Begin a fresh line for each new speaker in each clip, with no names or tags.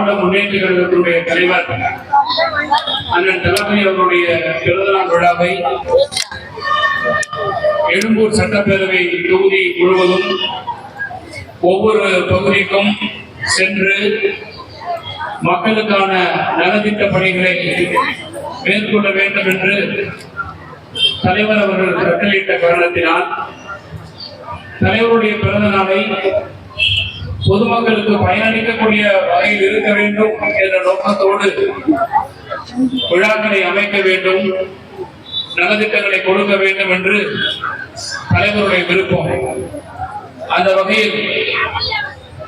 திராவிட முன்னேற்ற கழகத்தினுடைய தலைவர் அண்ணன் தளபதி அவருடைய பிறந்தநாள் விழாவை எழும்பூர் சட்டப்பேரவை தொகுதி முழுவதும் ஒவ்வொரு பகுதிக்கும் சென்று மக்களுக்கான நலத்திட்ட பணிகளை மேற்கொள்ள வேண்டும் என்று தலைவர் அவர்கள் கட்டளையிட்ட காரணத்தினால் தலைவருடைய பிறந்த நாளை பொதுமக்களுக்கு பயனளிக்கக்கூடிய வகையில் இருக்க வேண்டும் என்ற நோக்கத்தோடு விழாக்களை அமைக்க வேண்டும் நலத்திட்டங்களை கொடுக்க வேண்டும் என்று தலைவருடைய விருப்பம். அந்த வகையில்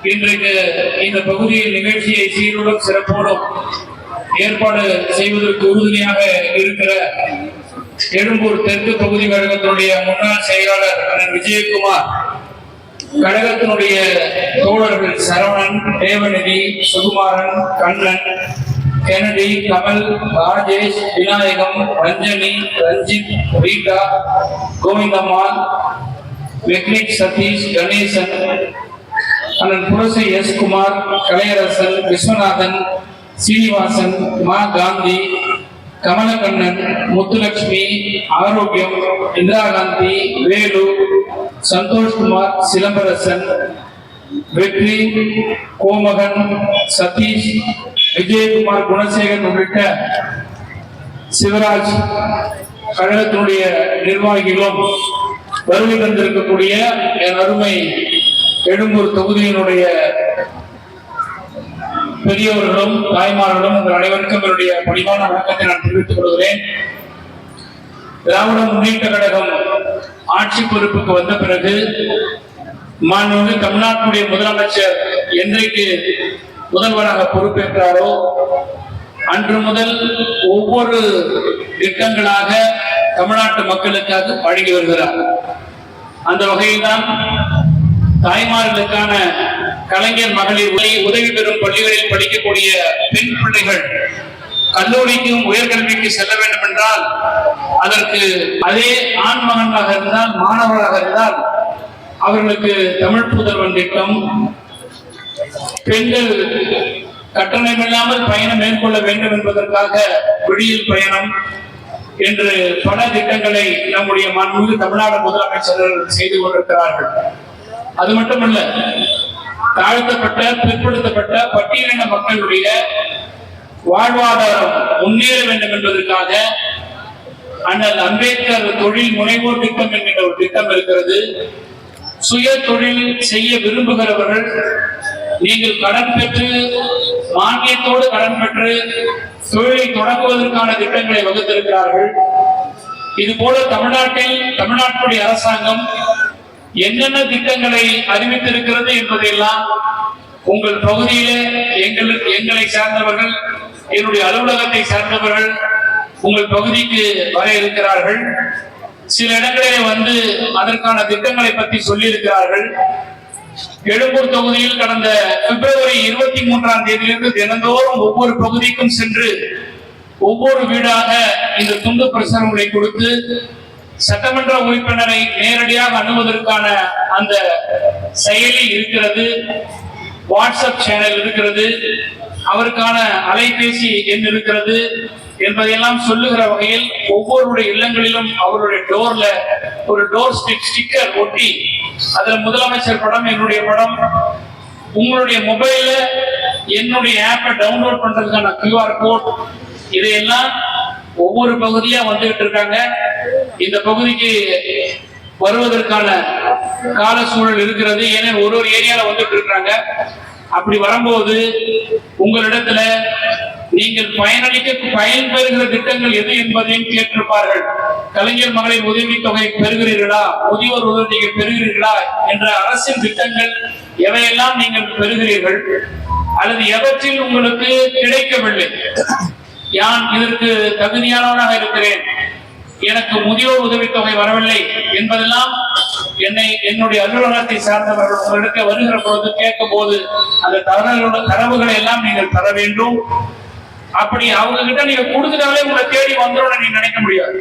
இன்றைக்கு இந்த பகுதியில் நிகழ்ச்சியை சீரோடும் சிறப்போடும் ஏற்பாடு செய்வதற்கு உறுதுணையாக இருக்கிற எழும்பூர் தெற்கு பகுதி கழகத்தினுடைய முன்னாள் செயலாளர் விஜயகுமார் கழகத்தினுடைய தோழர்கள் சரவணன் தேவநிதி சுகுமாரன் கண்ணன் கெனடி கமல் ராஜேஷ் விநாயகம் ரஞ்சனி ரஞ்சித் ரீட்டா கோவிந்தம்மாள் வெக்னிக் சதீஷ் கணேசன் அண்ணன் புரசை எஸ் குமார் கலையரசன் விஸ்வநாதன் சீனிவாசன் மா காந்தி கமலக்கண்ணன் முத்துலட்சுமி ஆரோக்கியம் இந்திரா காந்தி வேலு சந்தோஷ்குமார் சிலம்பரசன் வெற்றி கோமகன் சதீஷ் விஜயகுமார் குணசேகரன் உள்ளிட்ட சிவராஜ் கழகத்தினுடைய நிர்வாகிகளும் வருகை தந்திருக்கக்கூடிய என் அருமை எழும்பூர் தொகுதியினுடைய பெரியவர்களும் தாய்மார்களும் உங்கள் அனைவருக்கும் என்னுடைய பணிவான வணக்கத்தை நான் தெரிவித்துக் கொள்கிறேன். திராவிட முன்னேற்ற கழகம் ஆட்சி பொறுப்புக்கு வந்த பிறகு மாண்புமிகு தமிழ்நாட்டுடைய முதலமைச்சர் என்றைக்கு முதல்வராக பொறுப்பேற்றாரோ அன்று முதல் ஒவ்வொரு திட்டங்களாக தமிழ்நாட்டு மக்களுக்காக வழங்கி வருகிறார். அந்த வகையில்தான் தாய்மார்களுக்கான கலைஞர் மகளிர் உதவி பெறும் பள்ளிகளில் படிக்கக்கூடிய பெண் பிள்ளைகள் கல்லூரிக்கும் உயர்கல்விக்கு செல்ல வேண்டும் என்றால் அதற்கு அதே ஆண் மகனாக இருந்தால் மாணவராக இருந்தால் அவர்களுக்கு தமிழ் புதல்வன் திட்டம். பெண்கள் கட்டணமில்லாமல் பயணம் மேற்கொள்ள வேண்டும் என்பதற்காக விடியல் பயணம் என்று பல திட்டங்களை நம்முடைய மாண்புமிகு தமிழ்நாடு முதலமைச்சர்கள் செய்து கொண்டிருக்கிறார்கள். அது மட்டுமல்ல தாழ்த்தப்பட்ட பிற்படுத்தப்பட்ட பட்டியலின மக்களுடைய வாழ்வாதாரம் முன்னேற வேண்டும் என்பதற்காக அண்ணல் அம்பேத்கர் தொழில் முனைவோர் திட்டம் என்கின்ற ஒரு திட்டம் இருக்கிறது. சுய தொழில் செய்ய விரும்புகிறவர்கள் நீங்கள் கடன் பெற்று மானியத்தோடு கடன் பெற்று தொழிலை தொடங்குவதற்கான திட்டங்களை வகுத்திருக்கிறார்கள். இது போல தமிழ்நாட்டில் தமிழ்நாட்டுடைய அரசாங்கம் என்னென்ன திட்டங்களை அறிவித்திருக்கிறது என்பதையெல்லாம் உங்கள் பகுதியிலே எங்களுக்கு எங்களை சார்ந்தவர்கள் என்னுடைய அலுவலகத்தை சார்ந்தவர்கள் உங்கள் பகுதிக்கு வர இருக்கிறார்கள். சில இடங்களிலே வந்து அதற்கான திட்டங்களை பற்றி சொல்லியிருக்கிறார்கள். எழும்பூர் தொகுதியில் கடந்த பிப்ரவரி இருபத்தி மூன்றாம் தேதியிலிருந்து தினந்தோறும் ஒவ்வொரு பகுதிக்கும் சென்று ஒவ்வொரு வீடாக இந்த துண்டு பிரசுரங்களை கொடுத்து சட்டமன்ற உறுப்பினரை நேரடியாக அணுவதற்கான அந்த செயலி இருக்கிறது. வாட்ஸ்அப் சேனல் இருக்கிறது. அவருக்கான அலைபேசி எண் இருக்கிறது என்பதையெல்லாம் சொல்லுகிற வகையில் ஒவ்வொருடைய இல்லங்களிலும் அவருடைய டோர்ல ஒரு டோர் ஸ்டிக் ஸ்டிக்கர் ஒட்டி அதுல முதலமைச்சர் படம் என்னுடைய படம் உங்களுடைய மொபைல்ல என்னுடைய ஆப்பை டவுன்லோட் பண்றதுக்கான கியூஆர் கோட் இதையெல்லாம் ஒவ்வொரு பகுதியா வந்துகிட்டு இருக்காங்க. இந்த பகுதிக்கு வருவதற்கான கால சூழல் இருக்கிறது. ஏன்னா ஒரு ஒரு ஏரியால வந்துட்டு இருக்காங்க. அப்படி வரும்போது உங்களிடத்துல நீங்கள் பயனளிக்க பயன் பெறுகிற திட்டங்கள் எது என்பதையும் கேட்டிருப்பார்கள். கலைஞர் மகளிர் உதவித் தொகை பெறுகிறீர்களா? முதியோர் உதவி பெறுகிறீர்களா? என்ற அரசின் திட்டங்கள் எவையெல்லாம் நீங்கள் பெறுகிறீர்கள்? அல்லது எவற்றில் உங்களுக்கு கிடைக்கவில்லை? யான் இதற்கு தகுதியானவனாக இருக்கிறேன். எனக்கு முதியோர் உதவித்தொகை வரவில்லை என்பதெல்லாம் என்னை என்னுடைய அலுவலகத்தை சார்ந்தவர்கள் உங்களிடத்தில் வருகிற பொழுது கேட்கும் போது அந்த தகவல்களோட தரவுகளை எல்லாம் நீங்கள் தர வேண்டும். அப்படி அவங்க கிட்ட நீங்க கொடுத்துட்டாலே உங்களை தேடி வந்துடும் நீங்க நினைக்க முடியாது.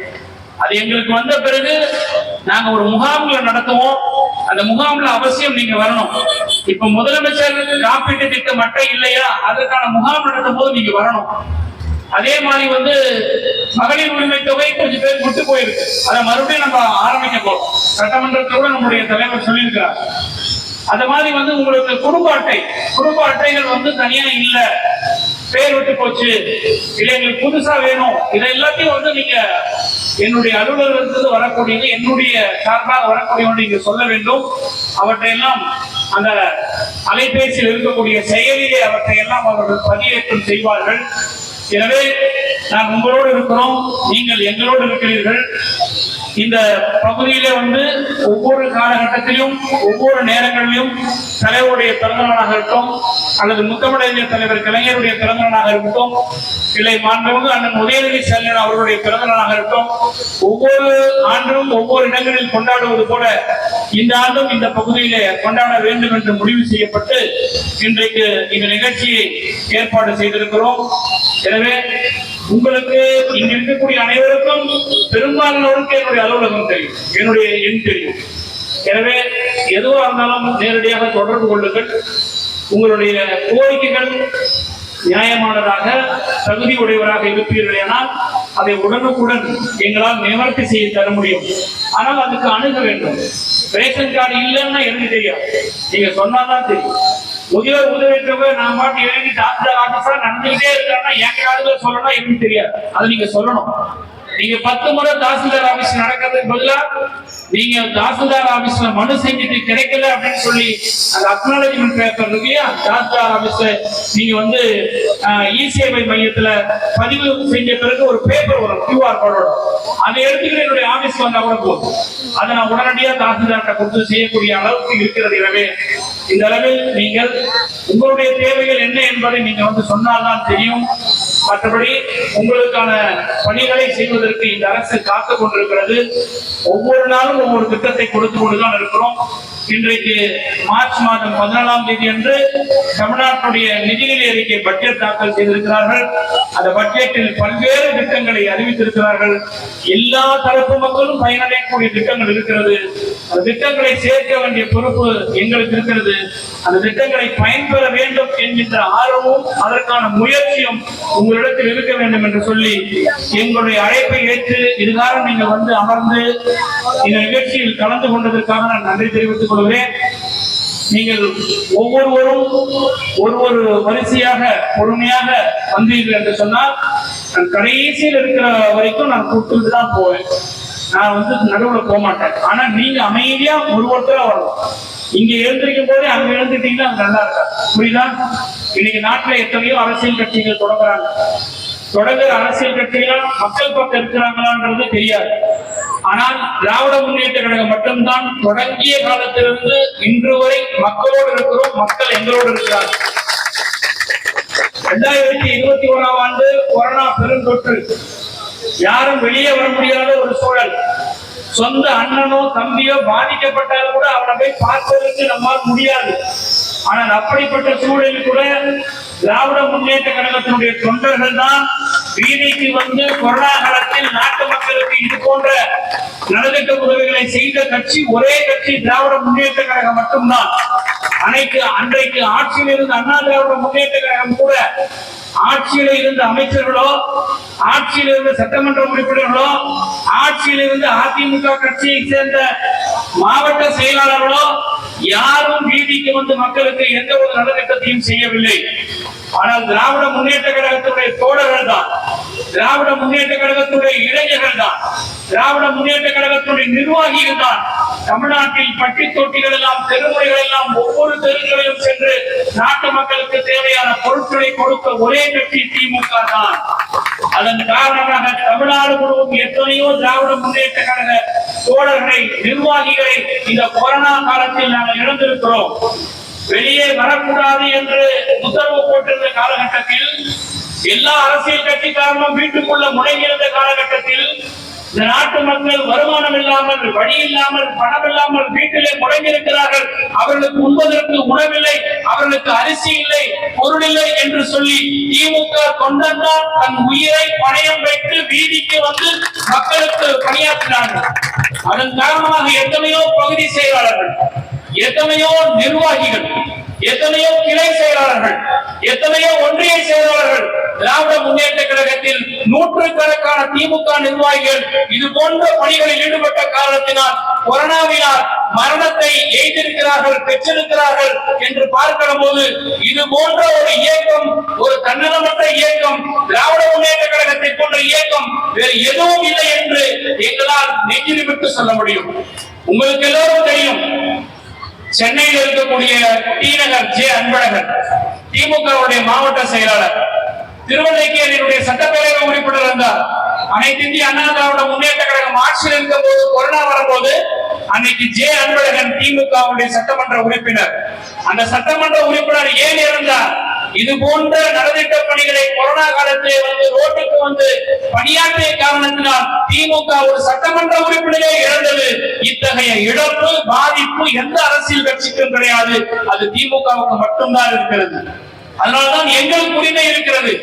அது எங்களுக்கு வந்த பிறகு நாங்க ஒரு முகாம்களை நடத்துவோம். அந்த முகாம்ல அவசியம் நீங்க வரணும். இப்ப முதலமைச்சர் காப்பீட்டு திட்டம் மட்டும் இல்லையா? அதற்கான முகாம் நடத்தும் போது நீங்க வரணும். அதே மாதிரி வந்து மகளிர் உரிமை தொகை கொஞ்சம் பேர் விட்டு போயிருக்கு. அதை மறுபடியும் நம்ம ஆரம்பிக்க போறோம். சட்டமன்றத்தில் கூட நம்முடைய தலைவர் சொல்லியிருக்கிறார். அந்த மாதிரி வந்து உங்களுக்கு குடும்ப அட்டை குடும்ப அட்டைகள் வந்து தனியா இல்ல. பேர் விட்டு போச்சு. இல்லை எங்களுக்கு புதுசா வேணும். இதை எல்லாத்தையும் வந்து நீங்க என்னுடைய அலுவலகத்திலிருந்து வரக்கூடியது என்னுடைய சார்பாக வரக்கூடியவங்க நீங்க சொல்ல வேண்டும். அவற்றையெல்லாம் அந்த அலைபேசியில் இருக்கக்கூடிய செயலிலே அவற்றை எல்லாம் அவர்கள் பதிவேற்றம் செய்வார்கள். எனவே நான் உங்களோடு இருக்கிறோம். நீங்கள் எங்களோடு இருக்கிறீர்கள். இந்த பகுதியிலே வந்து ஒவ்வொரு காலகட்டத்திலும் ஒவ்வொரு நேரங்களிலும் தலைவருடைய பிறந்தநாளாக இருக்கட்டும் அல்லது முத்தமிழறிஞர் தலைவர் கலைஞருடைய பிறந்தநாளாக இருக்கட்டும் இல்லை மாண்புமிகு அண்ணன் உதயநிதி ஸ்டாலின் அவர்களுடைய பிறந்தநாளாக இருக்கட்டும் ஒவ்வொரு ஆண்டும் ஒவ்வொரு இடங்களில் கொண்டாடுவது போல இந்த ஆண்டும் இந்த பகுதியிலே கொண்டாட வேண்டும் என்று முடிவு செய்யப்பட்டு இன்றைக்கு இந்த நிகழ்ச்சியை ஏற்பாடு செய்திருக்கிறோம். எனவே உங்களுக்கு இங்க இருக்கக்கூடிய அனைவருக்கும் பெரும்பாலானோருக்கு என்னுடைய அலுவலகம் தெரியும். என்னுடைய எண் தெரியும். எனவே எதுவாக இருந்தாலும் நேரடியாக தொடர்பு கொள்ளுங்கள். உங்களுடைய கோரிக்கைகள் நியாயமானதாக தகுதி உடையவராக இருப்பீர்களேனால் அதை உடனுக்குடன் எங்களால் நிவர்த்தி செய்ய தர முடியும். ஆனால் அதுக்கு அணுக வேண்டும். ரேஷன் கார்டு இல்லைன்னா எனக்கு தெரியாது. நீங்க சொன்னாதான் தெரியும். உயர் உதவித்தொகை நான் பாட்டு எழுதி டாக்டர் ஆபீஸா நடந்துகிட்டே இருக்காங்கன்னா என் காலத்துல சொல்லணும் எனக்கு தெரியாது. அதை நீங்க சொல்லணும். நீங்க பத்து முறை தாசில்தார் ஆபீஸ் நடக்கிறதுக்கு பதிலா நீங்க தாசில்தார் ஆபீஸ்ல மனு செஞ்சுட்டு கிடைக்கல அப்படின்னு சொல்லி அந்த அக்னாலஜ்மெண்ட் பேப்பர் இருக்கு இல்லையா? தாசில்தார் ஆபீஸ்ல நீங்க வந்து இ சேவை மையத்துல பதிவு செஞ்ச பிறகு ஒரு பேப்பர் வரும் கியூஆர் கோடோட அதை எடுத்துக்கிட்டு என்னுடைய ஆபீஸ் வந்தா கூட போதும். அதை நான் உடனடியா தாசில்தார்கிட்ட கொடுத்து செய்யக்கூடிய அளவுக்கு இருக்கிறது எனவே இந்த அளவில் நீங்கள் உங்களுடைய தேவைகள் என்ன என்பதை நீங்க வந்து சொன்னால்தான் தெரியும். மற்றபடி உங்களுக்கான பணிகளை செய்வதற்கு இந்த அரசு காத்துக் கொண்டிருக்கிறது. ஒவ்வொரு நாளும் ஒவ்வொரு திட்டத்தை கொடுத்து கொண்டுதான் இருக்கிறோம். இன்றைக்கு மார்ச் மாதம் பதினாலாம் தேதி அன்று தமிழ்நாட்டுடைய நிதிநிலை அறிக்கை பட்ஜெட் தாக்கல் செய்திருக்கிறார்கள். அந்த பட்ஜெட்டில் பல்வேறு திட்டங்களை அறிவித்திருக்கிறார்கள். எல்லா தரப்பு மக்களும் பயனடையக்கூடிய திட்டங்கள் இருக்கிறது. அந்த திட்டங்களை சேர்க்க வேண்டிய பொறுப்பு எங்களுக்கு இருக்கிறது. அந்த திட்டங்களை பயன்பெற வேண்டும் என்கின்ற ஆர்வமும் அதற்கான முயற்சியும் உங்களிடத்தில் இருக்க வேண்டும் என்று சொல்லி எங்களுடைய அழைப்பை ஏற்று இதுகாரம் நீங்கள் வந்து அமர்ந்து இந்த நிகழ்ச்சியில் கலந்து கொண்டதற்காக நான் நன்றி தெரிவித்துக் கொள்கிறேன் நீங்கள் ஒவ்வொருவரும் ஒரு ஒரு வரிசையாக பொறுமையாக வந்தீர்கள் என்று சொன்னால் நான் கடைசியில் இருக்கிற வரைக்கும் நான் கூப்பிட்டு தான் போவேன். நான் வந்து நடுவில் போக மாட்டேன். ஆனா நீங்க அமைதியா ஒரு ஒருத்தரா வரணும். இங்க எழுந்திருக்கும் போதே அங்க எழுந்துட்டீங்கன்னா அது நல்லா இருக்கா? புரியுதா? இன்னைக்கு நாட்டுல எத்தனையோ அரசியல் கட்சிகள் தொடங்குறாங்க. தொடங்குற அரசியல் கட்சிகள் மக்கள் பக்கம் இருக்கிறாங்களான்றது தெரியாது. ஆனால் திராவிட முன்னேற்ற கழகம் மட்டும்தான் தொடங்கிய காலத்திலிருந்து இன்று வரை மக்களோடு இருக்கிறோம். மக்கள் எங்களோடு இருக்கிறார்கள். ரெண்டாயிரத்தி இருபத்தி ஓராம் ஆண்டு கொரோனா பெருந்தொற்று யாரும் வெளியே வர முடியாத ஒரு சூழல். சொந்த அண்ணனோ தம்பியோ பாதிக்கப்பட்டாலும் கூட அவனை போய் பார்ப்பதற்கு நம்மால் முடியாது. ஆனால் அப்படிப்பட்ட சூழலில் கூட திராவிட முன்னேற்ற கழகத்தினுடைய தொண்டர்கள் தான் வீதிக்கு வந்து கொரோனா காலத்தில் நாட்டு மக்களுக்கு இது போன்ற நலத்திட்ட உதவிகளை செய்த கட்சி ஒரே கட்சி திராவிட முன்னேற்ற கழகம் மட்டும்தான். அனைத்து அன்றைக்கு ஆட்சியில் இருந்த அண்ணா திராவிட முன்னேற்ற கழகம் கூட ஆட்சியில் இருந்த அமைச்சர்களோ ஆட்சியில் இருந்த சட்டமன்ற உறுப்பினர்களோ ஆட்சியில் இருந்த அதிமுக கட்சியை சேர்ந்த மாவட்ட செயலாளர்களோ யாரும் வீதிக்கு வந்து மக்களுக்கு எந்த ஒரு நலத்திட்டத்தையும் செய்யவில்லை. ஆனால் திராவிட முன்னேற்ற கழகத்துடைய தோழர்கள் தான் திராவிட முன்னேற்ற கழகத்துடைய இளைஞர்கள் தான். திராவிட முன்னேற்ற கழகத்துடைய நிர்வாகிகள் தான். தமிழ்நாட்டில் பட்டி தொட்டிகள் எல்லாம் தெருமுறைகள் எல்லாம் ஒவ்வொரு தெருக்களிலும் சென்று நாட்டு மக்களுக்கு தேவையான பொருட்களை கொடுக்க ஒரே கட்சி திமுக தான். அதன் காரணமாக தமிழ்நாடு முழுவதும் எத்தனையோ திராவிட முன்னேற்ற கழக தோழர்களை நிர்வாகிகளை இந்த கொரோனா காலத்தில் நாங்கள் இழந்திருக்கிறோம். வெளியே வரக்கூடாது என்று உத்தரவு போட்டிருந்த காலகட்டத்தில் எல்லா அரசியல் கட்சிக்காரங்களும் வீட்டுக்குள்ள முடங்கியிருந்த காலகட்டத்தில் இந்த நாட்டு மக்கள் வருமானம் இல்லாமல் வழி இல்லாமல் பணம் இல்லாமல் வீட்டிலே முடங்கியிருக்கிறார்கள். அவர்களுக்கு உண்பதற்கு உணவில்லை அவர்களுக்கு அரிசி இல்லை பொருள் இல்லை என்று சொல்லி திமுக தொண்டன்தான் தன் உயிரை பணயம் வைத்து வீதிக்கு வந்து மக்களுக்கு பணியாற்றினார்கள். அதன் காரணமாக எத்தனையோ பகுதி செயலாளர்கள் எத்தனையோ நிர்வாகிகள் எத்தனையோ கிளை செயலாளர்கள் எத்தனையோ ஒன்றிய செயலாளர்கள் திராவிட முன்னேற்ற கழகத்தில் நூற்றுக்கணக்கான திமுக நிர்வாகிகள் இது போன்ற பணிகளில் ஈடுபட்ட காரணத்தினால் கொரோனாவினால் மரணத்தை எய்திருக்கிறார்கள் பெற்றிருக்கிறார்கள் என்று பார்க்கிற போது இது போன்ற ஒரு இயக்கம் ஒரு தன்னலமற்ற இயக்கம் திராவிட முன்னேற்ற கழகத்தை போன்ற இயக்கம் வேறு எதுவும் இல்லை என்று எங்களால் நெஞ்சில் விட்டு சொல்ல முடியும். உங்களுக்கு எல்லோரும் தெரியும் சென்னையில் இருக்கக்கூடிய டி நகர் ஜே அன்பழகன் திமுகவுடைய மாவட்ட செயலாளர். திருவள்ளிக்கேணியுடைய சட்டப்பேரவை உறுப்பினர் இருந்தார் அனைத்து இந்திய அண்ணா திராவிட முன்னேற்ற கழகம் ஆட்சியில் இருக்கும் போது கொரோனா வரும்போது அன்னைக்கு ஜே அன்பழகன் திமுகவுடைய சட்டமன்ற உறுப்பினர். அந்த சட்டமன்ற உறுப்பினர் ஏன் இருந்தார் இது போன்ற நலத்திட்ட பணிகளை கொரோனா காலத்திலே வந்து ரோட்டுக்கு வந்து பணியாற்றிய காரணத்தினால் திமுக ஒரு சட்டமன்ற உறுப்பினரே இழந்தது இத்தகைய இழப்பு பாதிப்பு எந்த அரசியல் கட்சிக்கும் கிடையாது. அது திமுகவுக்கு மட்டும்தான் இருக்கிறது. அதனால்தான் எங்களுக்கு உரிமை இருக்கிறது.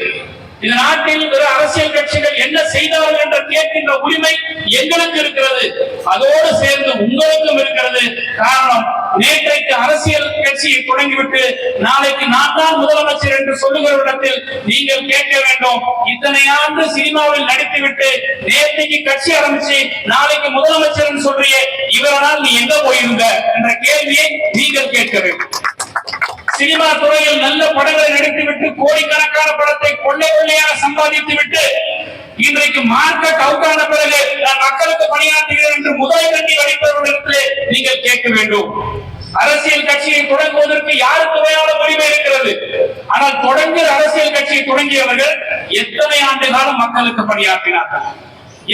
இந்த நாட்டில் பிற அரசியல் கட்சிகள் என்ன செய்தார்கள் என்று கேட்கின்ற உரிமை எங்களுக்கு இருக்கிறது. அதோடு சேர்ந்து உங்களுக்கும் இருக்கிறது. காரணம் நேற்றைக்கு அரசியல் கட்சியை தொடங்கிவிட்டு நாளைக்கு நான் தான் முதலமைச்சர் என்று சொல்லுகிற இடத்தில் நீங்கள் கேட்க வேண்டும். இத்தனை ஆண்டு சினிமாவில் நடித்துவிட்டு நேற்றைக்கு கட்சி ஆரம்பிச்சு நாளைக்கு முதலமைச்சர் சொல்றியே இவரால் நீ எங்க போயிருந்த? என்ற கேள்வியை நீங்கள் கேட்க வேண்டும். சினிமா துறையில் நல்ல படங்களை நடித்துவிட்டு கோடிக்கணக்கான படத்தை கொள்ளை கொள்ளையாக சம்பாதித்து விட்டு இன்றைக்கு மார்க்கெட் அவுட் ஆன பிறகு நான் மக்களுக்கு பணியாற்றுகிறேன் என்று முதல் கட்டி அடிப்பவர்களிடத்திலே நீங்கள் கேட்க வேண்டும். அரசியல் கட்சியை தொடங்குவதற்கு யாருக்கு வேணாலும் உரிமை இருக்கிறது ஆனால் தொடங்குகிற அரசியல் கட்சியை தொடங்கியவர்கள் எத்தனை ஆண்டு காலம் மக்களுக்கு பணியாற்றினார்கள்?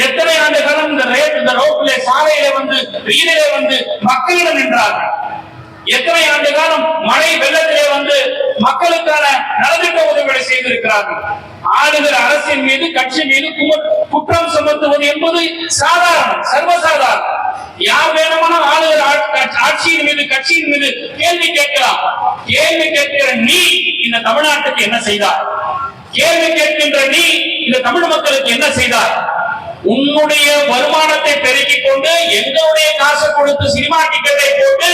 எத்தனை ஆண்டு காலம் இந்த ரேட் இந்த ரோட்டிலே சாலையிலே வந்து வெயிலிலே வந்து மக்களிடம் நின்றார்கள்? எத்தனை ஆண்டு காலம் மழை வெள்ளத்திலே வந்து மக்களுக்கான நலத்திட்ட உதவிகளை செய்திருக்கிறார்கள்? ஆளுகிற அரசின் மீது கட்சி மீது குற்றம் சுமத்துவது என்பது சாதாரணம் சர்வசாதாரணம். யார் வேணுமானால் ஆளுகிற ஆட்சியின் மீது கட்சியின் மீது கேள்வி கேட்கலாம். கேள்வி கேட்கிற நீ இந்த தமிழ்நாட்டுக்கு என்ன செய்தார் கேள்வி கேட்கின்ற நீ இந்த தமிழ் மக்களுக்கு என்ன செய்தார் உன்னுடைய வருமானத்தை பெருக்கிக் கொண்டு எங்களுடைய காசு கொடுத்து சினிமா டிக்கெட்டை போட்டு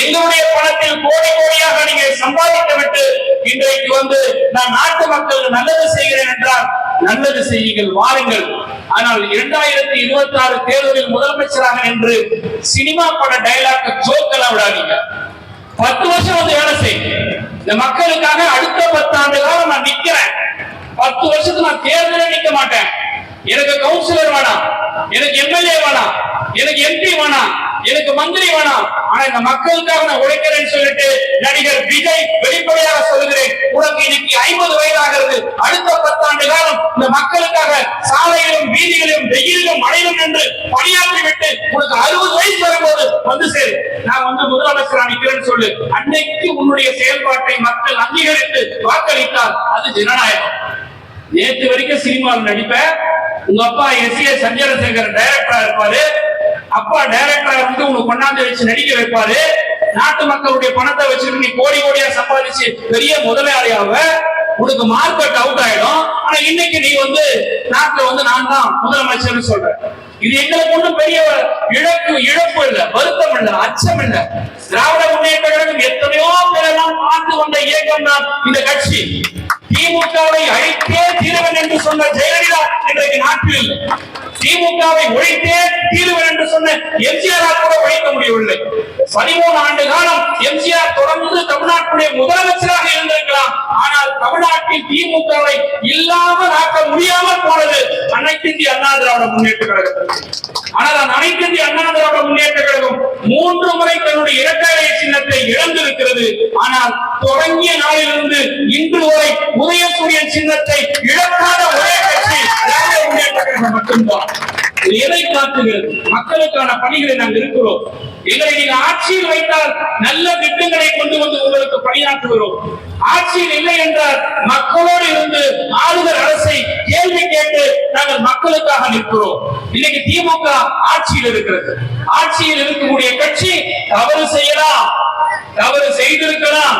எங்களுடைய பணத்தில் கோடி கோடியாக நீங்க சம்பாதித்து விட்டு இன்றைக்கு வந்து நான் நாட்டு மக்களுக்கு நல்லது செய்கிறேன் என்றால் நல்லது செய்யுங்கள் வாருங்கள். ஆனால் இரண்டாயிரத்தி இருபத்தி ஆறு தேர்தலில் முதலமைச்சராக என்று சினிமா பட டைலாக் ஜோக்கெல்லாம் விடாதீங்க. பத்து வருஷம் வந்து வேலை செய் இந்த மக்களுக்காக அடுத்த பத்தாண்டு காலம் நான் நிக்கிறேன். பத்து வருஷத்துக்கு நான் தேர்தலே நிக்க மாட்டேன். எனக்கு கவுன்சிலர் வேணாம். எனக்கு எம்எல்ஏ வேணாம். எனக்கு எம்பி வேணாம். எனக்கு மந்திரி வேணாம். ஆனா இந்த மக்களுக்காக நான் உழைக்கிறேன்னு சொல்லிட்டு நடிகர் விஜய் வெளிப்படையாக சொல்லுகிறேன். உனக்கு இன்னைக்கு ஐம்பது வயதாகிறது. அடுத்த பத்தாண்டு காலம் இந்த மக்களுக்காக சாலையிலும் வீதிகளிலும் வெயிலிலும் மழையிலும் நின்று பணியாற்றி விட்டு உனக்கு அறுபது வயசு வரும்போது வந்து சேரு. நான் வந்து முதலமைச்சர் நிக்கிறேன்னு சொல்லு. அன்னைக்கு உன்னுடைய செயல்பாட்டை மக்கள் அங்கீகரித்து வாக்களித்தால் அது ஜனநாயகம். நேற்று வரைக்கும் சினிமாவில் நடிப்ப உங்க அப்பா எஸ் ஏ சந்திரசேகர் டைரக்டரா இருப்பாரு. அப்பா டைரக்டரா இருந்து உனக்கு கொண்டாந்து வச்சு நடிக்க வைப்பாரு. நாட்டு மக்களுடைய பணத்தை வச்சுட்டு நீ கோடி கோடியா சம்பாதிச்சு பெரிய முதலாளியாவ உனக்கு மார்க்கெட் அவுட் ஆயிடும். ஆனா இன்னைக்கு நீ வந்து நாட்டுல வந்து நான் தான் முதலமைச்சர்னு சொல்ற. இது எங்களுக்கு ஒண்ணும் பெரிய இழப்பு இழப்பு இல்ல வருத்தம் இல்ல அச்சம் இல்ல. திராவிட முன்னேற்ற கழகம் எத்தனையோ பேரெல்லாம் பார்த்து வந்த இயக்கம் தான் இந்த கட்சி. திமுகவை அழித்தே தீருவன் என்று சொன்ன ஜெயலலிதா இன்றைக்கு நாட்டில் இல்லை. திமுகவை ஒழித்தே தீர்வன் என்று சொன்ன எம்ஜிஆர் கூட ஒழிக்க முடியவில்லை. பதிமூணு ஆண்டு காலம் எம்ஜிஆர் தொடர்ந்து தமிழ்நாட்டுடைய முதலமைச்சராக இருந்திருக்கலாம். ஆனால் தமிழ்நாட்டில் திமுகவை இல்லாமல் ஆக்க முடியாமல் போனது அனைத்திந்திய அண்ணா திராவிட முன்னேற்ற கழகத்தில் ஆனால் அந்த அண்ணா திராவிட முன்னேற்ற கழகம் மூன்று முறை தன்னுடைய இரட்டை இழந்திருக்கிறது. ஆனால் தொடங்கிய நாளிலிருந்து இன்று வரை உதயசூரியன் சின்னத்தை இழக்காத ஒரே கட்சி திராவிட முன்னேற்ற கழகம் மட்டும்தான். இது எதை காட்டுகிறது? மக்களுக்கான பணிகளை நாங்கள் இருக்கிறோம். எங்களை நீங்க ஆட்சியில் வைத்தால் நல்ல திட்டங்களை கொண்டு வந்து உங்களுக்கு பணியாற்றுகிறோம். ஆட்சியில் இல்லை என்றால் மக்களோடு இருந்து ஆளுநர் அரசை கேள்வி கேட்டு நாங்கள் மக்களுக்காக நிற்கிறோம். இன்னைக்கு திமுக ஆட்சியில் இருக்கிறது. ஆட்சியில் இருக்கக்கூடிய கட்சி தவறு செய்யலாம். தவறு செய்திருக்கலாம்.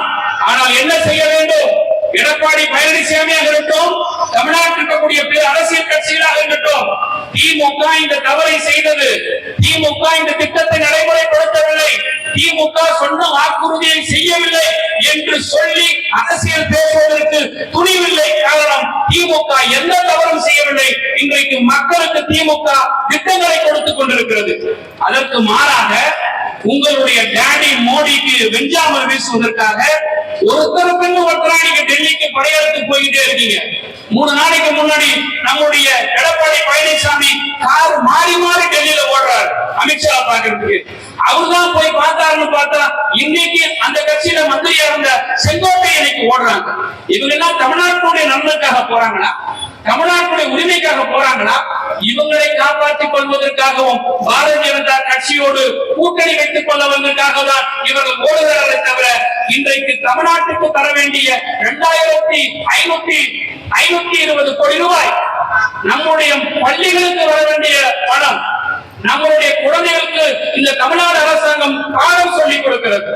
ஆனால் என்ன செய்ய வேண்டும்? எடப்பாடி பழனிசாமியாக இருக்கட்டும் தமிழ்நாட்டில் இருக்கக்கூடிய பிற அரசியல் கட்சிகளாக இருக்கட்டும் திமுக இந்த தவறை செய்தது. திமுக இந்த திட்டத்தை நடைமுறைப்படுத்தவில்லை. திமுக சொன்ன வாக்குறுதியை செய்யவில்லை என்று சொல்லி அரசியல் பேசுவதற்கு துணிவில்லை. திமுக எந்த தவறும் செய்யவில்லை. இன்றைக்கு மக்களுக்கு திமுக திட்டங்களை கொடுத்துக் கொண்டிருக்கிறது. அதற்கு மாறாக உங்களுடைய டேடி மோடிக்கு வெஞ்சாமல் வீசுவதற்காக ஒருத்தருக்கு ஒருத்தரா நீங்க டெல்லிக்கு படையெடுத்து போய்கிட்டே இருக்கீங்க. மூணு நாளைக்கு முன்னாடி நம்முடைய எடப்பாடி பழனிசாமி கார் மாறி மாறி டெல்லியில ஓடுறாரு. அமித்ஷா பாக்குறதுக்கு அவர்தான் போய் பார்த்தாருன்னு பார்த்தா இன்னைக்கு அந்த கட்சியில மந்திரியா இருந்த செங்கோட்டை இன்னைக்கு ஓடுறாங்க. இவங்க எல்லாம் தமிழ்நாட்டுடைய நன்மைக்காக போறாங்களா தமிழ்நாட்டுடைய உரிமைக்காக போறாங்களா இவங்களை காப்பாற்றிக் கொள்வதற்காகவும் பாரதிய ஜனதா கட்சியோடு கூட்டணி வைத்துக் கொள்வதற்காக தான் இவர்கள் ஓடுகிறார்களே தவிர இன்றைக்கு தமிழ்நாட்டுக்கு தர வேண்டிய இரண்டாயிரத்தி ஐநூத்தி ஐநூத்தி இருபது கோடி ரூபாய் நம்முடைய பள்ளிகளுக்கு வர வேண்டிய பணம் நம்முடைய குழந்தைகளுக்கு இந்த தமிழ்நாடு அரசாங்கம் பாடம் சொல்லிக் கொடுக்கிறது.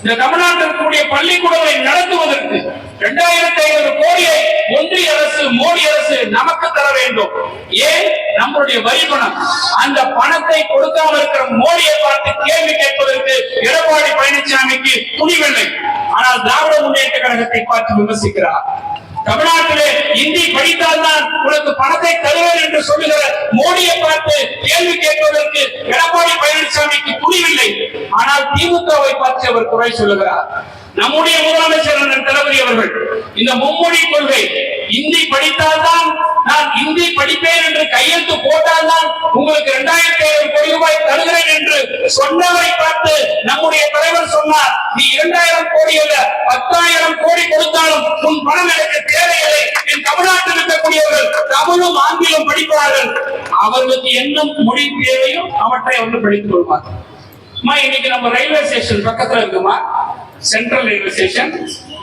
இந்த தமிழ்நாட்டில் கூடிய பள்ளிக்கூடங்களை நடத்துவதற்கு இரண்டாயிரத்தி ஐநூறு கோடியை ஒன்றிய அரசு மோடி அரசு நமக்கு தர வேண்டும். ஏன்? நம்மளுடைய வரி பணம். அந்த பணத்தை கொடுக்காமல் இருக்கிற மோடியை பார்த்து கேள்வி கேட்பதற்கு எடப்பாடி பழனிசாமிக்கு துணிவில்லை. ஆனால் திராவிட முன்னேற்ற கழகத்தை பார்த்து விமர்சிக்கிறார். தமிழ்நாட்டிலே இந்தி படித்தால்தான் உனக்கு பணத்தை தருவேன் என்று சொல்லுகிற மோடியை பார்த்து கேள்வி கேட்பதற்கு எடப்பாடி பழனிசாமிக்கு துணிவில்லை. ஆனால் திமுகவை பார்த்து அவர் குறை சொல்லுகிறார். நம்முடைய முதலமைச்சர் தளபதி அவர்கள் இந்த மும்மொழி கொள்கை இந்தி படித்தால்தான் நான் இந்தி படிப்பேன் என்று கையெழுத்து போட்டால்தான் உங்களுக்கு இரண்டாயிரத்தி ஐநூறு கோடி ரூபாய் தருகிறேன் என்று சொன்னவரை பார்த்து நம்முடைய தலைவர் சொன்னார். நீ இரண்டாயிரம் கோடி அல்ல பத்தாயிரம் கோடி கொடுத்தாலும் உன் பணம் எனக்கு தேவையில்லை. என் தமிழ்நாட்டில் இருக்கக்கூடியவர்கள் தமிழும் ஆங்கிலம் படிப்பார்கள். அவர்களுக்கு என்ன மொழி தேவையும் அவற்றை அவர்கள் படித்துக் கொள்வார்கள். இன்னைக்கு நம்ம ரயில்வே ஸ்டேஷன் பக்கத்துல இருக்குமா? சென்ட்ரல் ரயில்வே ஸ்டேஷன்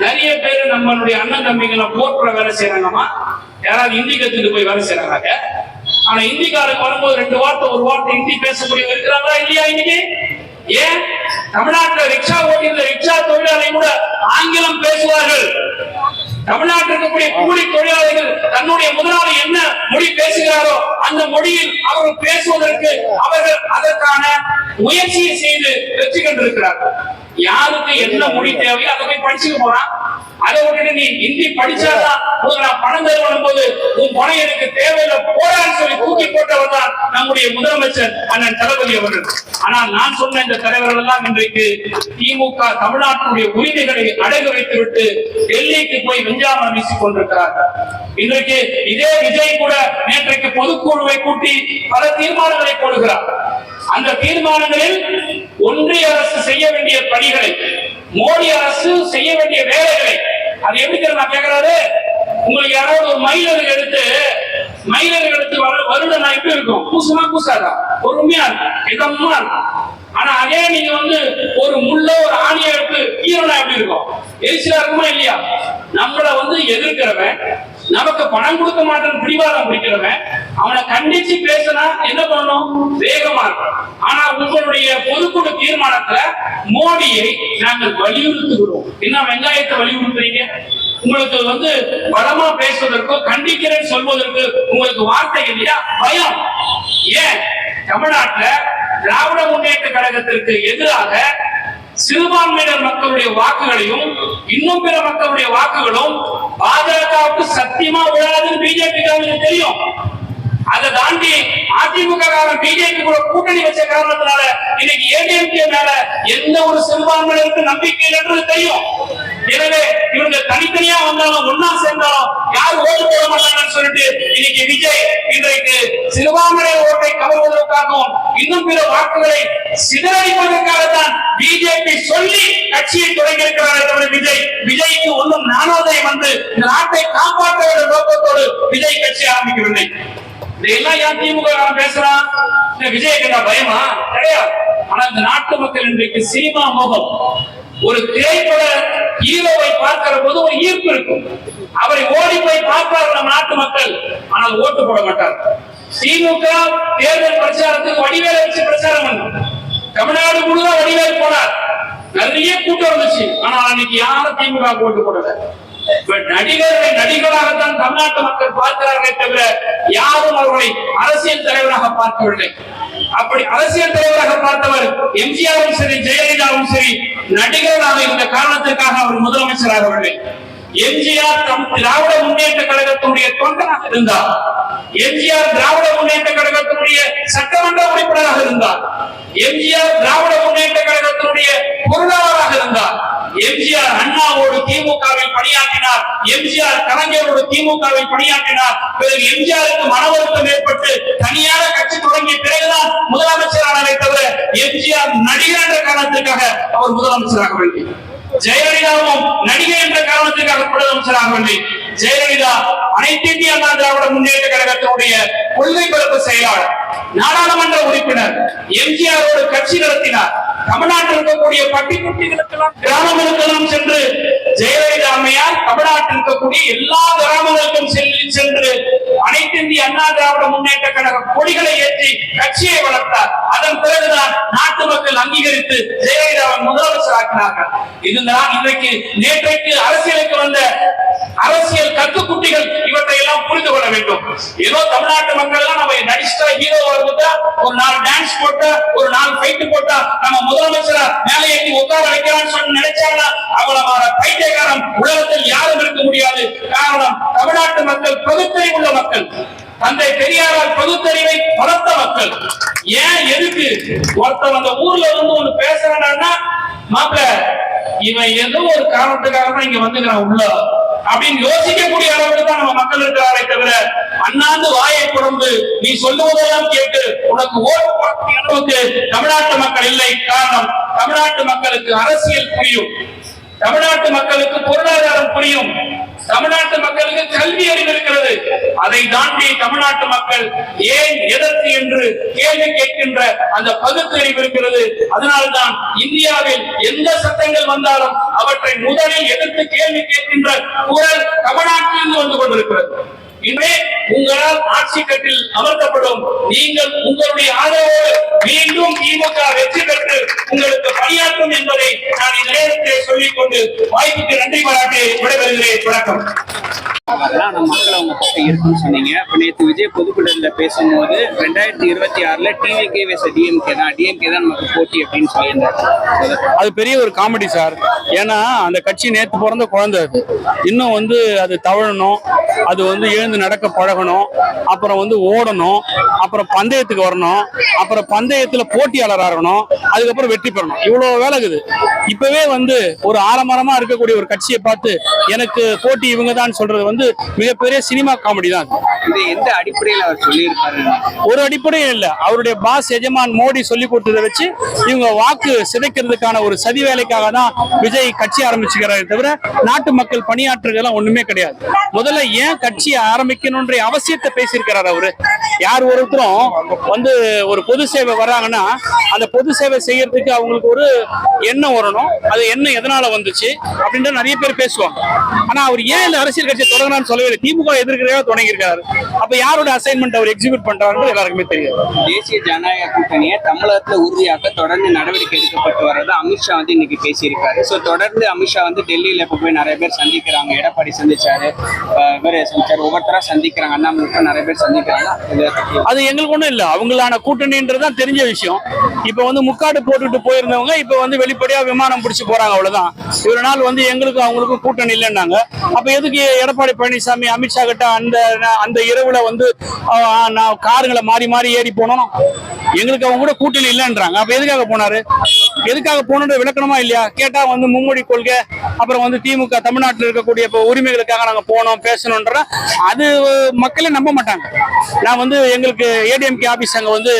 நிறைய பேர் நம்மளுடைய அண்ணன் தம்பிங்களை போர்ட்ல வேலை செய்யறாங்கம்மா யாராவது ஹிந்தி கத்துட்டு போய் வேலை செய்யறாங்க ஆனா ஹிந்திக்காரங்க வரும்போது ரெண்டு வார்த்தை ஒரு வார்த்தை ஹிந்தி பேசக்கூடியவங்க இருக்கிறாங்களா இல்லையா இன்னைக்கு? ஏன்? தமிழ்நாட்டுல ரிக்ஷா ஓட்டியிருந்த ரிக்ஷா தொழிலாளி கூட ஆங்கிலம் பேசுவார்கள். தமிழ்நாட்டில் இருக்கக்கூடிய கூலி தொழிலாளர்கள் தன்னுடைய முதலாளி என்ன மொழி பேசுகிறாரோ அந்த மொழியில் அவர்கள் பேசுவதற்கு அவர்கள் அதற்கான முயற்சியை செய்து வெற்றி கண்டிருக்கிறார்கள். யாருக்கு என்ன மொழி தேவையோ அதை போய் படிச்சுக்க போறான் அதை உடனே நீ ஹிந்தி படிச்சாதான் நான் பணம் தருவனும் போது உன் பணம் எனக்கு தேவையில்லை போறான்னு சொல்லி தூக்கி போட்டவர் தான் நம்முடைய முதலமைச்சர் அண்ணன் தளபதி அவர்கள். ஆனால் நான் சொன்ன இந்த தலைவர்கள் எல்லாம் இன்றைக்கு திமுக தமிழ்நாட்டினுடைய உரிமைகளை அடகு வைத்துவிட்டு டெல்லிக்கு போய் வெஞ்சாமம் வீசிக் கொண்டிருக்கிறார்கள். இன்றைக்கு இதே விஜய் கூட நேற்றைக்கு பொதுக்குழுவை கூட்டி பல தீர்மானங்களை போடுகிறார். அந்த தீர்மானங்களில் ஒன்றிய அரசு செய்ய வேண்டிய பணிகளை மோடி அரசு செய்ய வேண்டிய வேலைகளை அது எப்படி நான் கேட்கிறாரு உங்களுக்கு யாராவது ஒரு மயிலர்கள் எடுத்து மயிலர்கள் எடுத்து வர நான் எப்படி இருக்கும். பூசுமா பூசாதா பொறுமையா இருக்கும் இதமா ஆனா அதே நீங்க வந்து ஒரு முள்ள ஒரு ஆணியை எடுத்து ஈரனா எப்படி இருக்கும்? எரிச்சலா இருக்குமா இல்லையா? நம்மளை வந்து எதிர்க்கிறவன் நமக்கு பணம் கொடுக்க மாட்டேன்னு பிடிவாதம் பிடிக்கிறவன் அவனை கண்டிச்சு பேசினா என்ன பண்ணணும்? வேகமா இருக்கும் ஆனா உங்களுடைய பொதுக்குழு தீர்மானத்துல மோடியை நாங்கள் வலியுறுத்துகிறோம். என்ன வெங்காயத்தை வலியுறுத்துறீங்க? உங்களுக்கு வந்து பலமா பேசுவதற்கோ கண்டிக்கிறேன் சொல்வதற்கு உங்களுக்கு வார்த்தை இல்லையா? பயம். ஏன்? தமிழ்நாட்டுல திராவிட முன்னேற்ற கழகத்திற்கு எதிராக சிறுபான்மையினர் மக்களுடைய வாக்குகளையும் இன்னும் பிற மக்களுடைய வாக்குகளும் பாஜகவுக்கு சத்தியமா விழாதுன்னு பிஜேபி தெரியும். அதை தாண்டி அதிமுக காரன் பிஜேபி கூட கூட்டணி வச்ச காரணத்தினால இன்னைக்கு ஏடிஎம்கே மேல எந்த ஒரு சிறுபான்மையினருக்கு நம்பிக்கை இல்லைன்றது தெரியும். எனவே இவங்க தனித்தனியா வந்தாலும் ஒன்னா சேர்ந்தாலும் யார் ஓட்டு போட மாட்டாங்கன்னு சொல்லிட்டு இன்னைக்கு விஜய் இன்றைக்கு சிறுபான்மையினர் ஓட்டை கவர்வதற்காகவும் இன்னும் பிற வாக்குகளை சிதறடிப்பதற்காகத்தான் பிஜேபி சொல்லி கட்சியை தொடங்கி இருக்கிறார் தவிர விஜய் விஜய்க்கு ஒன்றும் நானோதயம் வந்து இந்த நாட்டை காப்பாற்ற வேண்டிய நோக்கத்தோடு விஜய் கட்சி ஆரம்பிக்கவில்லை. இதெல்லாம் ஏன் திமுக பேசுறான் இந்த விஜய் கேட்டா பயமா? கிடையாது ஆனா இந்த நாட்டு மக்கள் இன்றைக்கு சினிமா மோகம். ஒரு திரைப்பட ஹீரோவை பார்க்கிற போது ஒரு ஈர்ப்பு இருக்கும். அவரை ஓடி போய் பார்ப்பார்கள் நம் நாட்டு மக்கள். ஆனால் ஓட்டு போட மாட்டார். திமுக தேர்தல் பிரச்சாரத்துக்கு வடிவேல வச்சு பிரச்சாரம் பண்ணும் தமிழ்நாடு முழுவதும் வடிவேல் போனார். நிறைய கூட்டம் வந்துச்சு ஆனா அன்னைக்கு யாரும் திமுக ஓட்டு போடல. நடிகர்களை நடிகராகத்தான் தமிழ்நாட்டு மக்கள் பார்க்கிறார்களே தவிர யாரும் அவர்களை அரசியல் தலைவராக பார்க்கவில்லை. அப்படி அரசியல் தலைவராக பார்த்தவர் எம்ஜிஆரும் சரி ஜெயலலிதாவும் சரி நடிகராக இருந்த காரணத்திற்காக அவர் முதலமைச்சராகவில்லை. எம்ஜிஆர் தம் திராவிட முன்னேற்ற கழகத்தினுடைய தொண்டனாக இருந்தார். எம்ஜிஆர் திராவிட முன்னேற்ற கழகத்தினுடைய சட்டமன்ற உறுப்பினராக இருந்தார். எம்ஜிஆர் திராவிட முன்னேற்ற கழகத்தினுடைய பொருளாளராக இருந்தார். எம்ஜிஆர் அண்ணாவோடு திமுகவில் பணியாற்றினார். எம்ஜிஆர் கலைஞரோடு திமுகவில் பணியாற்றினார். பிறகு எம்ஜிஆருக்கு மன வருத்தம் ஏற்பட்டு தனியாக கட்சி தொடங்கிய பிறகுதான் முதலமைச்சரானதை தவிர எம்ஜிஆர் நடிகர் என்ற காரணத்திற்காக அவர் முதலமைச்சராக முதலமைச்சராகவில்லை ஜெயலலிதாவும் நடிகை என்ற காரணத்துக்காக முதலமைச்சராகவில்லை ஜெயலலிதா அனைத்து இந்திய அண்ணா திராவிட முன்னேற்ற கழகத்தினுடைய கொள்கை பரப்பு செயலாளர் நாடாளுமன்ற உறுப்பினர் எம்ஜிஆரோடு கட்சி நடத்தினார். தமிழ்நாட்டில் இருக்கக்கூடிய பட்டி குட்டிகளுக்கெல்லாம் கிராமங்களுக்கெல்லாம் சென்று ஜெயலலிதா அம்மையார் தமிழ்நாட்டில் இருக்கக்கூடிய எல்லா கிராமங்களுக்கும் செல்லி சென்று அனைத்து இந்திய அண்ணா திராவிட முன்னேற்ற கழக கொடிகளை ஏற்றி கட்சியை வளர்த்தார். அதன் பிறகுதான் நாட்டு மக்கள் அங்கீகரித்து ஜெயலலிதாவை முதலமைச்சர் ஆக்கினார்கள். இதுதான் இன்றைக்கு நேற்றைக்கு அரசியலுக்கு வந்த அரசியல் கத்துக்குட்டிகள் இவற்றை எல்லாம் புரிந்து கொள்ள வேண்டும். ஏதோ தமிழ்நாட்டு மக்கள் எல்லாம் நம்ம நடிச்சா ஹீரோ வந்துட்டா ஒரு நாள் டான்ஸ் போட்டா ஒரு நாள் ஃபைட் போட்டா நம்ம முதலமைச்சரா மேலே எட்டி உட்கார வைக்கிறான்னு சொல்லி நினைச்சாங்கன்னா அவளமான பைத்தியக்காரன் உலகத்தில் யாரும் இருக்க முடியாது. காரணம் தமிழ்நாட்டு மக்கள் பகுத்தறிவு உள்ள மக்கள். தந்தை பெரியாரால் பகுத்தறிவை வளர்த்த மக்கள். ஏன் எதுக்கு? ஒருத்தன் அந்த ஊர்ல இருந்து ஒண்ணு பேசுறான்னா மாப்பிள்ள இவன் ஏதோ ஒரு காரணத்துக்காக இங்க வந்துக்கிறான் உள்ள. அப்படின்னு யோசிக்கக்கூடிய அளவுக்கு தான் நம்ம மக்கள் இருக்கிறாரே தவிர அண்ணாந்து வாயை குழம்பு நீ சொல்லுவதெல்லாம் கேட்டு உனக்கு ஓட்டு அளவுக்கு தமிழ்நாட்டு மக்கள் இல்லை. காரணம் தமிழ்நாட்டு மக்களுக்கு அரசியல் புரியும். தமிழ்நாட்டு மக்களுக்கு பொருளாதாரம் புரியும். தமிழ்நாட்டு மக்களுக்கு கல்வி அறிவு இருக்கிறது. அதை தாண்டி தமிழ்நாட்டு மக்கள் ஏன் எதற்கு என்று கேள்வி கேட்கின்ற அந்த பகுத்தறிவு இருக்கிறது. அதனால்தான் இந்தியாவில் எந்த சட்டங்கள் வந்தாலும் அவற்றை முதலில் எதிர்த்து கேள்வி கேட்கின்ற குரல் தமிழ்நாட்டிலிருந்து வந்து கொண்டிருக்கிறது. இன்றே உங்களால் ஆட்சி கட்டில் அமர்த்தப்படும். நீங்கள் உங்களுடைய ஆதரவோடு மீண்டும் திமுக வெற்றி பெற்று உங்களுக்கு பணியாற்றும் என்பதை நான் இந்த நேரத்தை சொல்லிக் கொண்டு வாய்ப்புக்கு நன்றி பாராட்டி விடைபெறுகிறேன். வணக்கம்.
அதெல்லாம் நம்ம மக்கள் அவங்க பக்கம் இருக்குன்னு சொன்னீங்க. இப்போ நேற்று விஜய் பொதுக்கூட்டத்தில் பேசும்போது ரெண்டாயிரத்தி இருபத்தி ஆறுல டிவிகே வேச டிஎம்கே தான். டிஎம்கே தான் நமக்கு போட்டி அப்படின்னு சொல்லியிருந்தாரு.
அது பெரிய ஒரு காமெடி சார் ஏன்னா அந்த கட்சி நேத்து பிறந்த குழந்தை அது. இன்னும் வந்து அது தவழணும். அது வந்து எழுந்து நடக்க பழகணும். அப்புறம் வந்து ஓடணும். அப்புறம் பந்தயத்துக்கு வரணும். அப்புறம் பந்தயத்துல போட்டியாளர் ஆகணும் அதுக்கப்புறம் வெற்றி பெறணும். இவ்வளவு வேலை இருக்குது. இப்பவே வந்து ஒரு ஆலமரமா இருக்கக்கூடிய ஒரு கட்சியை பார்த்து எனக்கு போட்டி இவங்க தான் சொல்றது வந்து மிகப்பெரிய சினிமா காமெடி தான்.
இது எந்த அடிப்படையில் அவர் சொல்லியிருக்காரு?
ஒரு அடிப்படையும் இல்ல. அவருடைய பாஸ் எஜமான் மோடி சொல்லி கொடுத்ததை வச்சு இவங்க வாக்கு சிதைக்கிறதுக்கான ஒரு சதி வேலைக்காக தான் விஜய் கட்சி ஆரம்பிச்சுக்கிறாரே தவிர நாட்டு மக்கள் பணியாற்றுறதெல்லாம் ஒண்ணுமே கிடையாது. முதல்ல ஏன் கட்சி ஆரம்பிக்கணும்ன்ற அவசியத்தை பேசியிருக்கிறார் அவரு? யார் ஒருத்தரும் வந்து ஒரு பொது சேவை வர்றாங்கன்னா அந்த பொது சேவை செய்யறதுக்கு அவங்களுக்கு ஒரு எண்ணம் வரணும். அது எண்ணம் எதனால வந்துச்சு அப்படின்ற நிறைய பேர் பேசுவாங்க. ஆனா அவர் ஏன் இந்த அரசியல் கட்சியை தொடங்கினான்னு சொல்லவே இல்லை. திமுக எதிர்க்கிறதா தொடங்கியிருக்காரு. அப்ப யாரோட அசைன்மெண்ட் அவர் எக்ஸிக்யூட் பண்றாருன்னு எல்லாருக்குமே தெரியாது.
தேசிய ஜனநாயக கூட்டணியை தமிழகத்துல உறுதியாக்க தொடர்ந்து நடவடிக்கை எடுக்கப்பட்டு வர்றதை அமித்ஷா வந்து இன்னைக்கு பேசியிருக்காரு. ஸோ தொடர்ந்து அமித்ஷா வந்து டெல்லியில இப்ப போய் நிறைய பேர் சந்திக்கிறாங்க. எடப்பாடி சந்திச்சாரு. அஹ் சந்திச்சாரு. ஒவ்வொருத்தரா சந்திக்கிறாங்க. அண்ணாமலை நிறைய பேர் சந்திக்கிறாங்க.
அது எங்களுக்கு ஒண்ணும் இல்ல. அவங்களான கூட்டணின்றது தான் தெரிஞ்ச விஷயம். இப்ப வந்து முக்காடு போட்டுட்டு போயிருந்தவங்க இப்ப வந்து வெளிப்படையா விமானம் பிடிச்சி போறாங்க அவ்வளவுதான். இவ்வளோ நாள் வந்து எங்களுக்கும் அவங்களுக்கும் கூட்டணி இல்லைன்னாங்க. அப்ப எதுக்கு எடப்பாடி பழனிசாமி அமித்ஷா கிட்ட அந்த அந்த இரவுல வந்து நான் காருங்களை மாறி மாறி ஏறி போனோம். எங்களுக்கு அவங்க கூட கூட்டணி இல்லைன்றாங்க. அப்ப எதுக்காக போனாரு? எதுக்காக போகணுன்ற விளக்கணுமா இல்லையா? கேட்டா வந்து மும்மொழி கொள்கை அப்புறம் வந்து திமுக தமிழ்நாட்டில் இருக்கக்கூடிய இப்போ உரிமைகளுக்காக நாங்க போனோம் பேசணுன்ற அது மக்களே நம்ப மாட்டாங்க. நான் வந்து எங்களுக்கு ஏடிஎம்கே ஆபீஸ் அங்க வந்து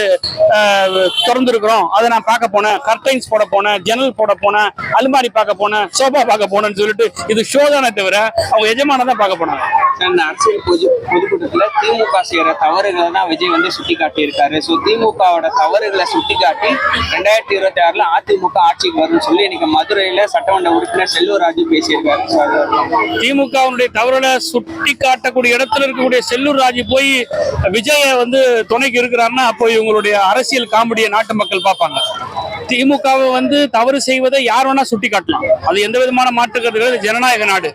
திறந்துருக்குறோம். அதை நான் பார்க்க போனேன். கர்டைன்ஸ் போட போனேன் ஜன்னல் போட போனேன் அலுமாரி பார்க்க போனேன் சோஃபா பார்க்க போனேன்னு சொல்லிட்டு இது ஷோ தானே தவிர அவங்க எஜமான தான் பார்க்க போனாங்க.
சார், அரசியல் பொது திமுக செய்யற தவறுகளை தான் விஜய் வந்து சுட்டி காட்டியிருக்காரு ஸோ திமுகவோட தவறுகளை சுட்டி காட்டி ரெண்டாயிரத்தி இருபத்தி ஆறுல அதிமுக ஆட்சிக்கு வரும்னு சொல்லி இன்னைக்கு மதுரையில சட்டமன்ற உறுப்பினர் செல்வராஜு பேசியிருக்காரு.
திமுகவுடைய தவறுகளை சுட்டி காட்டக்கூடிய இடத்துல இருக்கக்கூடிய செல்லூர் ராஜு போய் விஜய வந்து துணைக்கு இருக்கிறாருன்னா அப்போ இவங்களுடைய அரசியல் காமெடியை நாட்டு மக்கள் பார்ப்பாங்க. திமுகவை வந்து தவறு செய்வதை யார் வேணா சுட்டி காட்டலாம் அது எந்த விதமான மாற்றுக்கிறது கருத்து ஜனநாயக நாடு.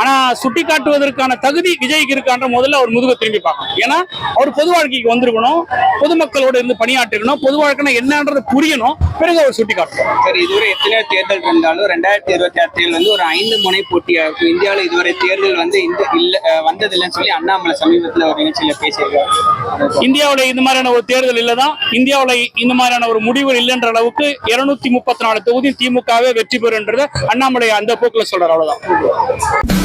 ஆனா சுட்டி காட்டுவதற்கான தகுதி விஜய்க்கு இருக்கான்ற முதல்ல அவர் முதுக திரும்பி பார்க்கணும். ஏன்னா அவர் பொது வாழ்க்கைக்கு வந்திருக்கணும் பொதுமக்களோட இருந்து பணியாற்றிருக்கணும் பொது வாழ்க்கைனா என்னன்றது புரியணும் பிறகு அவர் சுட்டி காட்டணும்
சரி இதுவரை எத்தனையோ தேர்தல் இருந்தாலும் ரெண்டாயிரத்தி இருபத்தி ஆறு தேர்தல் வந்து ஒரு ஐந்து முனை போட்டியா இருக்கும் இந்தியாவில் இதுவரை தேர்தல் வந்து இந்த இல்ல வந்ததில்லைன்னு சொல்லி அண்ணாமலை சமீபத்தில் ஒரு நிகழ்ச்சியில பேசியிருக்காரு.
இந்தியாவுல இந்த மாதிரியான ஒரு தேர்தல் இல்லதான். இந்தியாவுல இந்த மாதிரியான ஒரு முடிவு இல்லைன்ற அளவுக்கு இருநூத்தி முப்பத்தி நாலு தொகுதி திமுகவே வெற்றி பெறுன்றத அண்ணாமலை அந்த போக்குல சொல்றாரு. அவ்வளவுதான்.